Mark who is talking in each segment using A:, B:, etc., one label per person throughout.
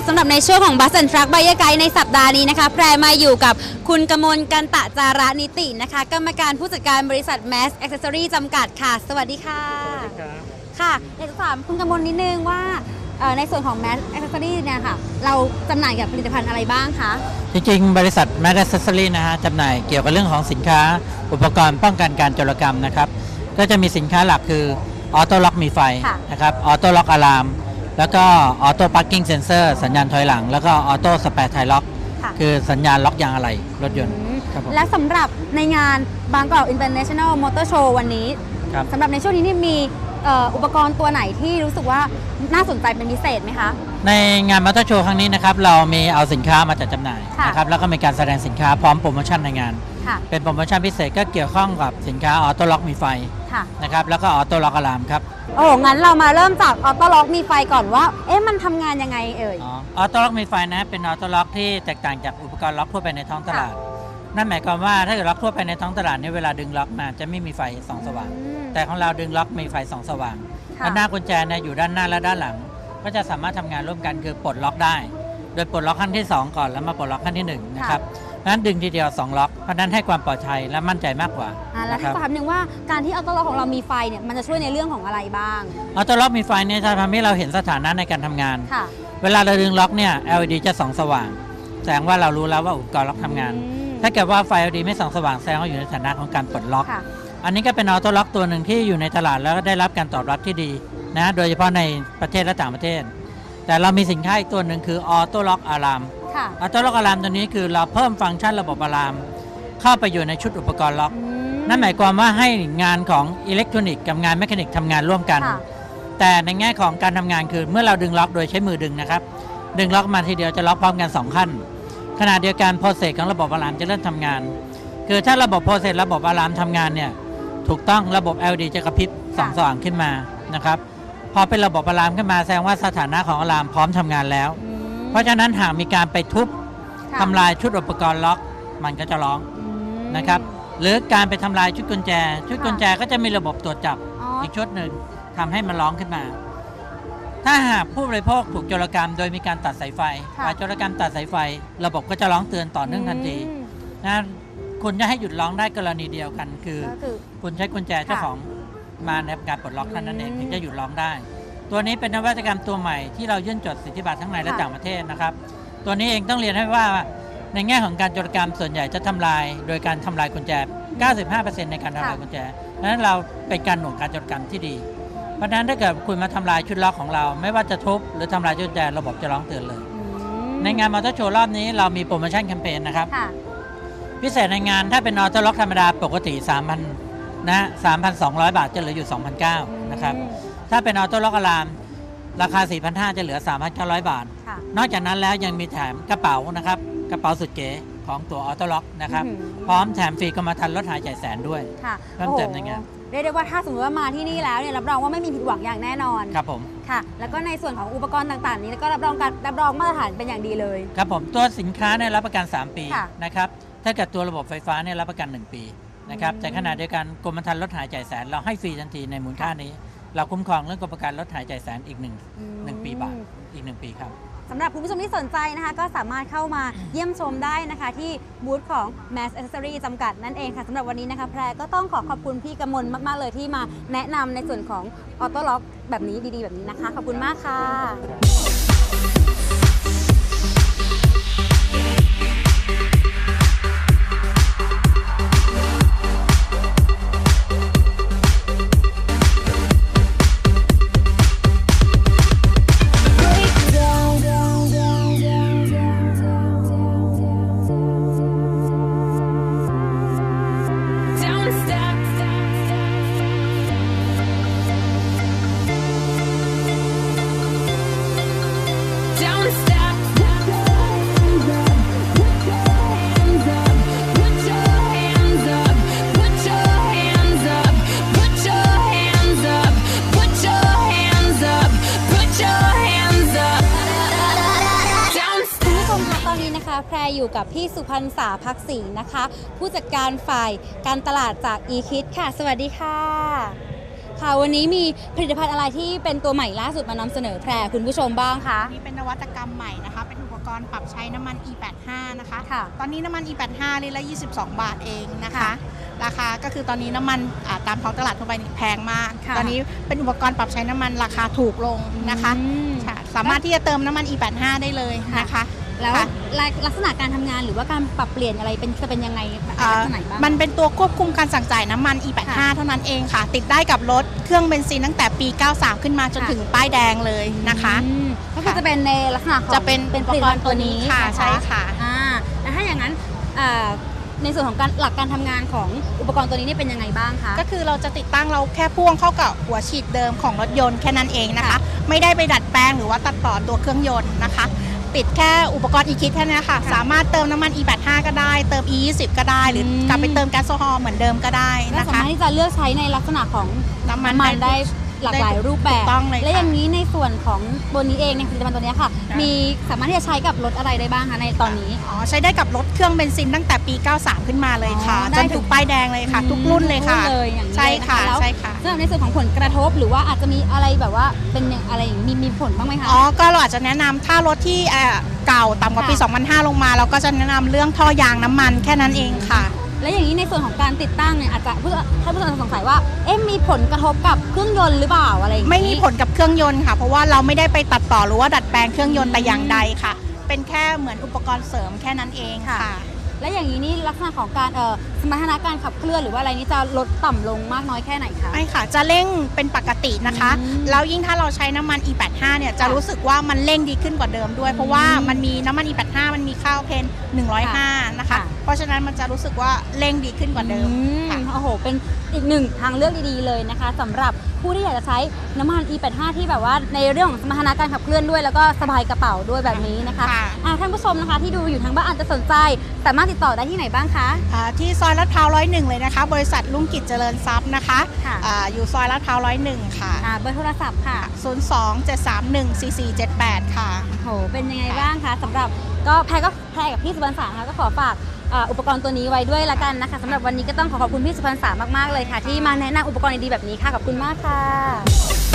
A: ผู้ชมคะสำหรับในช่วงของ Bus and Truck Buyer Guide ในสัปดาห์นี้นะคะ แพรมาอยู่กับคุณกมลกันตะจาระนิตินะคะ กรรมการผู้จัดการบริษัท Mass Accessory จำกัดค่ะ สวัสดีค่ะค่ะอยากจะถามคุณกมลนิดนึงว่าเอ่อในส่วนของ Mass Accessory เนี่ยค่ะ เราจำหน่ายกับผลิตภัณฑ์อะไรบ้างคะ
B: จริงๆ บริษัท m a d a c c e s s o r y นะฮะจำหน่ายเกี่ยวกับเรื่องของสินค้า อุปกรณ์ป้องกันการโจรกรรมนะครับ ก็จะมีสินค้าหลักคือออโต้ล็อกมีไฟ
A: ค่ะ
B: นะครับออโต้ล็อกอะลาม แล้วก็ออโต้พาร์กิ้งเซนเซอร์สัญญาณถอยหลัง แล้วก็ออโต้สเปรไทล็อก
A: ค่ะ
B: คือสัญญาณล็อกยางอะไหล่รถยนต์
A: อืม
B: ครับผม
A: และสำหรับในงานบางกอก International Motor Show วันนี้
B: ครับ
A: สำหรับในช่วงนี้นี่มีเอ่ออุปกรณ์ตัวไหนที่รู้สึกว่าน่าสนใจเป็นพิเศษไหมคะ
B: ในงานมอเตอร์โชว์ครั้งนี้นะครับ เรามีเอาสินค้ามาจัดจำหน่าย
A: ค่ะ
B: นะครับแล้วก็มีการแสดงสินค้าพร้อมโปรโมชั่นในงาน
A: ค่ะ
B: เป็นโปรโมชั่นพิเศษก็เกี่ยวข้องกับสินค้าออโต้ล็อกมีไฟ
A: ค่ะ
B: นะครับแล้วก็ออโต้ล็อกอะลามครับ
A: โอ้โหงั้นเรามาเริ่มจากออโต้ล็อกมีไฟก่อนว่า เอ๊ะมันทำงานยังไงเอ่ย
B: ออโต้ล็อกมีไฟนะเป็นออโต้ล็อกที่แตกต่างจากอุปกรณ์ล็อกทั่วไปในท้องตลาด นั่นหมายความว่าถ้าเกิดล็อกทั่วไปในท้องตลาดเนี่ยเวลาดึงล็อกมาจะไม่มีไฟส่องสว่าง
A: อืม
B: แต่ของเราดึงล็อกมีไฟส่องสว่าง
A: ค่ะ
B: และหน้ากุญแจเนี่ยอยู่ด้านหน้าและด้านหลัง ก็จะสามารถทำงานร่วมกันคือปลดล็อกได้ โดยปลดล็อกขั้นที่2ก่อนแล้วมาปลดล็อกขั้นที่1นะครับเพราะฉะ นั้นดึงทีเดียว 2 ล็อก เพราะฉะนั้นให้ความปลอดภัยและมั่นใจมากกว่า
A: อ่าแล้ว
B: นะค
A: ถ้า
B: รับ
A: ถามหนึ่งว่าการที่ออโต้ล็อกของเรามีไฟเนี่ยมันจะช่วยในเรื่องของอะไรบ้าง
B: ออโต้ล็อกมีไฟเนี่ยจะทำให้เราเห็นสถานะในการทำงาน
A: ค่ะ
B: เวลาเราดึงล็อกเนี่ย LED จะส่องสว่าง แสดงว่าเรารู้แล้วว่าอุปกรณ์ล็อกทำงาน
A: อืม
B: ถ้าเกิดว่าไฟ LED ไม่ส่องสว่างแสดงว่าอยู่ในสถานะของการปลดล็อก
A: ค่ะ
B: อันนี้ก็เป็นออโต้ล็อกตัวหนึ่งที่อยู่ในตลาดแล้วก็ได้รับการตอบรับที่ดีนะโดยเฉพาะในประเทศและต่างประเทศ แต่เรามีสินค้าอีกตัวหนึ่งคือออโต้ล็อกอะลาม
A: ค่ะ
B: ออโต้ล็อกอะลามตัวนี้คือเราเพิ่มฟังก์ชันระบบอะลาม เข้าไปอยู่ในชุดอุปกรณ์ล็อก
A: อืม
B: นั่นหมายความว่าให้งานของอิเล็กทรอนิกส์กับงานแมชชีนิกทำงานร่วมกัน
A: ค่ะ
B: แต่ในแง่ของการทำงานคือเมื่อเราดึงล็อกโดยใช้มือดึงนะครับ ดึงล็อกมาทีเดียวจะล็อกพร้อมกัน2ขั้น ขณะเดียวกันโปรเซสของระบบอะลามจะเริ่มทำงาน คือถ้าระบบโปรเซสระบบอะลามทำงานเนี่ยถูกต้องระบบ LED จะกระพริบส่องสว่างขึ้นมานะครับพอเป็นระบบอะลามขึ้นมาแสดงว่าสถานะของอะลามพร้อมทำงานแล้ว
A: อืม
B: เพราะฉะนั้นหากมีการไปทุบ
A: ค่ะ
B: ทำลายชุดอุปกรณ์ล็อก มันก็จะร้อง
A: อืม
B: นะครับ หรือการไปทำลายชุดกุญแจ ชุด
A: ค่ะ
B: กุญแจก็จะมีระบบตรวจจับ
A: อ๋อ
B: อีกชุดหนึ่งทำให้มันร้องขึ้นมา ถ้าหากผู้บริโภคถูกโจรกรรม โดยมีการตัดสายไฟ
A: ค่ะ
B: การโจรกรรมตัดสายไฟ ระบบก็จะร้องเตือนต่อเนื่องทันที
A: อืม
B: นะคุณจะให้หยุดร้องได้กรณีเดียวกัน คือ
A: ก็คือ
B: คุณใช้กุญแจเจ้าของมาในการปลดล็อกเท่านั้นเอง
A: อืม
B: ถึงจะหยุดร้องได้ ตัวนี้เป็นนวัตกรรมตัวใหม่ที่เรายื่นจดสิทธิบัตรทั้งในและ
A: ค่ะ
B: ต่างประเทศนะครับ ตัวนี้เองต้องเรียนให้ว่าในแง่ของการโจรกรรมส่วนใหญ่จะทำลาย โดยการทำลายกุญแจ 95%ในการทำลายกุญแจเพราะฉะนั้นเราเป็นการหน่วงการโจรกรรมที่ดี เพราะฉะนั้นถ้าเกิดคุณมาทำลายชุดล็อกของเรา ไม่ว่าจะทุบหรือทำลายชุดกุญแจระบบจะร้องเตือนเลย
A: อืม
B: ในงานมอเตอร์โชว์รอบนี้เรามีโปรโมชั่นแคมเปญนะครับ
A: ค่ะ
B: พิเศษในงานถ้าเป็นออโต้ล็อกธรรมดาปกติ 3,000นะ3,200 บาทจะเหลืออยู่ 2,900นะครับ
A: อืม
B: ถ้าเป็นออโต้ล็อกอะลามราคา 4,500 จะเหลือ 3,900 บาท
A: ค่ะ
B: นอกจากนั้นแล้วยังมีแถมกระเป๋านะครับ กระเป๋าสุดเก๋ของตัวออโต้ล็อกนะครับ
A: อื้อหือ
B: พร้อมแถมฟรีกรมธรรม์ลดหายจ่ายแสนด้วย
A: ค่ะ
B: เพิ่มเติมในงาน
A: โอ้โหเรียกได้ว่าถ้าสมมติว่ามาที่นี่แล้วเนี่ยรับรองว่าไม่มีผิดหวังอย่างแน่นอน
B: ครับผม
A: ค่ะ แล้วก็ในส่วนของอุปกรณ์ต่างๆ นี้ก็รับรองการรับรองมาตรฐานเป็นอย่างดีเลย
B: ครับผมตัวสินค้าเนี่ยรับประกัน 3 ปี
A: ค่ะ
B: นะครับถ้าเกิดตัวระบบไฟฟ้าเนี่ยรับประกัน 1 ปีนะครับ
A: อืม
B: แต่ขณะเดียวกันกรมธรรม์ลดหายจ่ายแสนเราให้ฟรีทันทีในมูลค่านี้ เราคุ้มครองเรื่องกรมประกันลดหายจ่ายแสนอีกหนึ่ง
A: อืม
B: หนึ่งปีบาทอีกหนึ่งปีครับ
A: สำหรับคุณผู้ชมที่สนใจนะคะ ก็สามารถเข้ามาเยี่ยมชมได้นะคะ ที่บูธของ Mass Accessory จำกัดนั่นเองค่ะสำหรับวันนี้นะคะ แพรก็ต้องขอขอบคุณพี่กมลมาก ๆ เลยที่มาแนะนำในส่วนของออโต้ล็อกแบบนี้ดี ๆ แบบนี้นะคะ ขอบคุณมากค่ะ อยู่กับพี่สุพรรณษาพักศรีนะคะ ผู้จัดการฝ่ายการตลาดจาก e k i d ค่ะ สวัสดีค่ะ ค่ะวันนี้มีผลิตภัณฑ์อะไรที่เป็นตัวใหม่ล่าสุดมานำเสนอแพรคุณผู้ชมบ้างคะ
C: นี่เป็นนวัตกรรมใหม่นะคะ เป็นอุปกรณ์ปรับใช้น้ำมัน E85 นะคะ
A: ค่ะ
C: ตอนนี้น้ำมัน E85 ลิตรละ 22 บาทเองนะคะ
A: ค่ะ
C: ราคาก็คือตอนนี้น้ำมันอ่าตามท้องตลาดทั่วไปนี่แพงมาก
A: ค่ะ
C: ตอนนี้เป็นอุปกรณ์ปรับใช้น้ำมันราคาถูกลงนะคะ
A: อืม
C: ค่ะสามารถที่จะเติมน้ำมัน E85 ได้เลยนะคะ
A: แล้ว
C: ค่ะ
A: ลักษณะการทำงานหรือว่าการปรับเปลี่ยนอะไรเป็นจะเป็นยังไงเป็น
C: อ่า
A: ลักษณะไหนบ้าง
C: มันเป็นตัวควบคุมการสั่งจ่ายน้ำมัน E85
A: ค่ะ
C: เท่านั้นเองค่ะ ติดได้กับรถเครื่องเบนซินตั้งแต่ปี 93 ขึ้นมาจน
A: ค่ะ
C: ถึงป้ายแดงเลยนะคะ
A: อืมก็คือจะเป็นในลักษณะของ
C: จะเป็น
A: เป็น
C: อุ
A: ผ
C: ป
A: ลิต
C: ก
A: ภั
C: ร
A: ณ
C: ณ์
A: ฑ์ตัวนี้
C: ค่ะ
A: น
C: ใช่ค่ะ
A: อ่าแล้วถ้าอย่างนั้นอ่าในส่วนของการหลักการทำงานของอุปกรณ์ตัวนี้เนี่ยเป็นยังไงบ้างคะ
C: ก็คือเราจะติดตั้งเราแค่พ่วงเข้ากับหัวฉีดเดิมของรถยนต์แค่นั้นเองนะคะ
A: ค่ะ
C: ไม่ได้ไปดัดแปลงหรือว่าตัดต่อตัวเครื่องยนต์นะคะ ติดแค่อุปกรณ์อีคิดแค่นี้ค่ะ
A: ค่ะ
C: สามารถเติมน้ำมัน E85 ก็ได้ เติม E20 ก็ได้ หรืออ
A: ม
C: กลับไปเติมแก๊สโซฮอล์เหมือนเดิมก็ได้
A: ก็
C: นะ
A: สา
C: คะ
A: มารถที่จะเลือกใช้ในลักษณะของ
C: น้ำมัน
A: น้ำมันได้ หลากหลายรูปแบบ
C: ถูกต้องเลยค่ะ
A: และอย่างนี้ในส่วนของตัวนี้เองในผลิตภัณฑ์ตัวนี้ค่ะ
C: ค่ะ
A: มีสามารถที่จะใช้กับรถอะไรได้บ้างคะในตอนนี้
C: อ๋อ ใช้ได้กับรถเครื่องเบนซินตั้งแต่ปี 93 ขึ้นมาเลยค่ะ
A: อ๋อได้
C: จนถึงป้ายแดงเลยค่ะ
A: อืม
C: ทุกรุ่นเลยค่ะ
A: ทุกรุ่นเลยอย่างนี้
C: ใช่ค่ะ
A: เลยนะคะแล้ว
C: ใช่ค่ะ
A: สำหรับในส่วนของผลกระทบหรือว่าอาจจะมีอะไรแบบว่าเป็นอย่างอะไรอย่างมีมีผลบ้างไหมคะ
C: อ๋อ ก็เราอาจจะแนะนำถ้ารถที่เอ่อเก่าต่ำกว่าปี
A: ค่ะ
C: 2005 ลงมา เราก็จะแนะนำเรื่องท่อยางน้ำมันแค่นั้นเองค่ะ
A: และอย่างนี้ในส่วนของการติดตั้งเนี่ยอาจจะผู้ท่านผู้ชมสงสัยว่าเอ๊ะมีผลกระทบกับเครื่องยนต์หรือเปล่าอะไรอย่างนี้
C: ไม่มีผลกับเครื่องยนต์ค่ะ เพราะว่าเราไม่ได้ไปตัดต่อหรือว่าดัดแปลงเครื่องยนต์แต่อย่างใดค่ะ เป็นแค่เหมือนอุปกรณ์เสริมแค่นั้นเองค่ะ
A: และอย่างนี้นี่ลักษณะของการเอ่อสมรรถนะการขับเคลื่อนหรือว่าอะไรนี้จะลดต่ำลงมากน้อยแค่ไหนคะ
C: ไม่ค่ะ จะเร่งเป็นปกตินะคะ
A: อืม
C: แล้วยิ่งถ้าเราใช้น้ำมัน E85 เนี่ยจะ
A: ค่ะ
C: รู้สึกว่ามันเร่งดีขึ้นกว่าเดิมด้วย เพราะว่า
A: อืม
C: มันมีน้ำมัน E85 มันมีข้าวเพน105 นะคะ
A: ค่ะ
C: เพ ราะฉะนั้นมันจะรู้สึกว่าเร่งดีขึ้นกว่าเดิม
A: อืม
C: ค่ะ
A: โอ้โห เป็นอีกหนึ่งทางเลือกดีๆเลยนะคะสำหรับผู้ที่อยากจะใช้น้ำมัน E85 ที่แบบว่าในเรื่องของสมรรถนะการขับเคลื่อนด้วย แล้วก็สบายกระเป๋าด้วยแบบนี้นะคะ
C: ค่ะ
A: อะท่านผู้ชมนะคะที่ดูอยู่ทางบ้านอาจจะสนใจ สามารถติดต่อได้ที่ไหนบ้างคะ
C: อ่าที่ซอยลาดพร้าวร้อยหนึ่งเลยนะคะ บริษัทลุงกิจเจริญทรัพย์นะคะ
A: ค่ะ
C: อาอยู่ซอยลาดพร้าวร้อยหนึ่งค่ะ
A: อ่าเบอร์โทรศัพท์ค่ะ
C: 02 731 4478 ค่ะ
A: โอ้โหเป็นยังไงบ้างคะสำหรับก็แพรก็แพรกับพี่สุพรรณสานะคะก็ขอฝาก อุปกรณ์ตัวนี้ไว้ด้วยละกันนะคะสำหรับวันนี้ก็ต้องขอขอบคุณพี่สุพรรณสามากๆเลยค่ะ ที่มาแนะนำอุปกรณ์ดีๆแบบนี้ค่ะขอบคุณมากค่ะ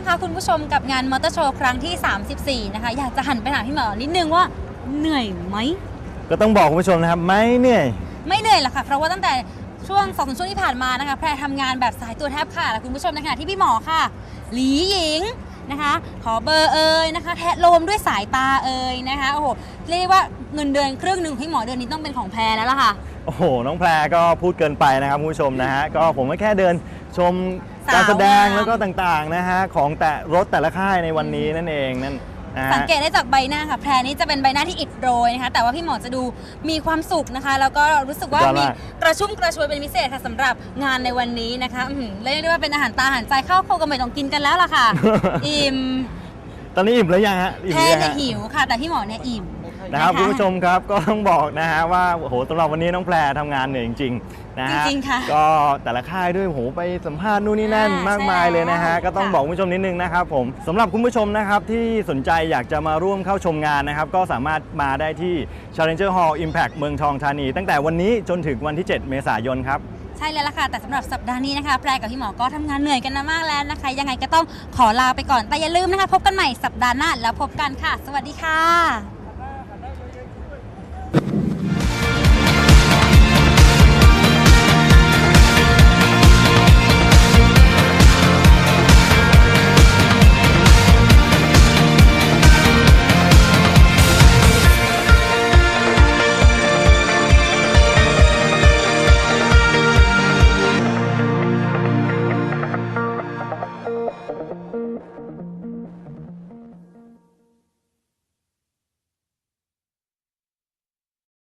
A: างคะคุณผู้ชมกับงานมอเตอร์โชว์ครั้งที่ 34 นะคะ อยากจะหันไปถามพี่หมอนิดนึงว่าเหนื่อยไหม
D: ก็ต้องบอกคุณผู้ชมนะครับไม่เหนื่อย
A: ไม่เหนื่อยหรอกค่ะ เพราะว่าตั้งแต่ช่วงสองช่วงที่ผ่านมานะคะ แพรทำงานแบบสายตัวแทบค่ะและคุณผู้ชมในขณะที่พี่หมอค่ะ หลีหญิงนะคะ ขอเบอร์เอ่ยนะคะ แทะโลมด้วยสายตาเอ่ยนะคะโอ้โหเรียกได้ว่าเงินเดือนครึ่งหนึ่งของพี่หมอเดือนนี้ต้องเป็นของแพรแล้วล่ะค่ะ
D: โอ้โห น้องแพรก็พูดเกินไปนะครับคุณผู้ชมนะฮะ ก็ผมก็แค่เดินชม การแสดง
A: สาวงาม
D: แล้วก็ต่างๆนะฮะของแต่รถแต่ละค่ายในวันนี้นั่นเองนั่นนะฮะ
A: สังเกตได้จากใบหน้าค่ะ แพรนี้จะเป็นใบหน้าที่อิดโรยนะคะ แต่ว่าพี่หมอจะดูมีความสุขนะคะ แล้วก็รู้สึกว่า
D: สุดยอด
A: มี
D: มาก
A: กระชุ่มกระชวยเป็นพิเศษค่ะสำหรับงานในวันนี้นะคะอื้อหือเรียกได้ว่าเป็นอาหารตาอาหารใจเข้าโคกันไม่ต้องกินกันแล้วล่ะค่ะ อิ่ม
D: ตอนนี้อิ่มแล้วยังฮะอิ่ม
A: แพร
D: หรือยัง
A: เนี่ย
D: ฮะ
A: หิวค่ะ แต่พี่หมอเนี่ยอิ่ม
D: นะครับะคุณผู้ชมครับก็ต้องบอกนะฮะว่าโอ้โหสำหรับวันนี้น้องแพรทำงานเหนื่อยจริงๆนะฮะ
A: จริงๆค่ะ
D: ก็แต่ละค่ายด้วยโอ้โหไปสัมภาษณ์นู่นนี่นั่น
A: อ่ามา
D: กมายเลยนะฮะ
A: ใช่แล้ว
D: ก็ต้อง
A: ค่ะ
D: บอกคุณผู้ชมนิดนึงนะครับผมสำหรับคุณผู้ชมนะครับที่สนใจอยากจะมาร่วมเข้าชมงานนะครับก็สามารถมาได้ที่ Challenger Hall Impact เมืองทองธานี ตั้งแต่วันนี้จนถึงวันที่ 7 เมษายนครับ
A: ใช่แล้วล่ะค่ะ แต่สำหรับสัปดาห์นี้นะคะแพรกับพี่หมอก็ทำงานเหนื่อยกันมามากแล้วนะคะ ยังไงก็ต้องขอลาไปก่อน แต่อย่าลืมนะคะ พบกันใหม่สัปดาห์หน้าแล้วพบกันค่ะ สวัสดีค่ะ